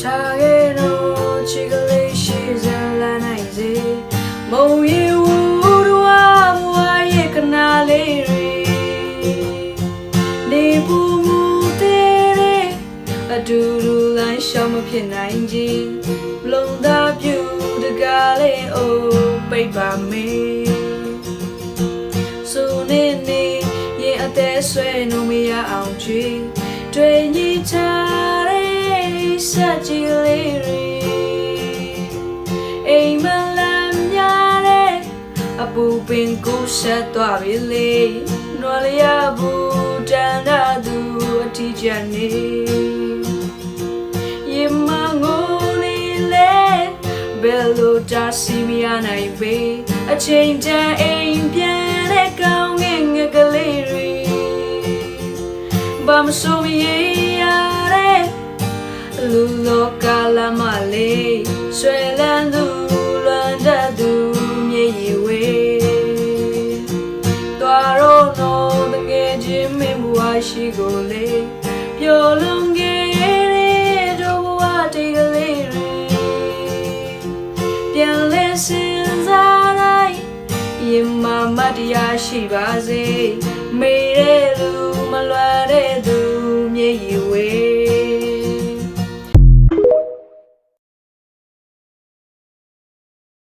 ထားခဲ့တော့ချီကလေးရှိစံလာနိုင်စေမုံရီဝူတော်ဘဝရဲ့ကနာလေးတွေနေပူမှုတဲ့အတူတူလမ်းရှောင်မဖြစ်နိုင်ကြီးလုံသားပြူတကားလေးအိုးပိတ်ပါမေး ရင်အသက်ဆွဲလို့မရအောင်ကြွေတွေ့ညီချတဲ့စက်ကြီးလေးတွေအိမ်မလမ်းများတဲ့အပူပင်ကိုဆက်သွားပြီလေနွားလျာဘူးတန်တာသူအထီးကျန်နေရေမငိုနေလေဘယ်လိုတာစီမရနိုင်ပေအချိန်တန်အိမ်ပြ မဆိုမရရတဲ့လူလောကလာမလေးဆွဲလန်းသူလွမ်းတတ်သူမြေရီဝေးတော်ရောနော်တကယ်ချင်းမင်းဘဝရှိကိုလေပျော်လွန်ခဲ့တဲ့တို့ဘဝတေကလေးတွေပြန်လဲစင်စားလိုက်ရင်မမတရားရှိပါစေမေ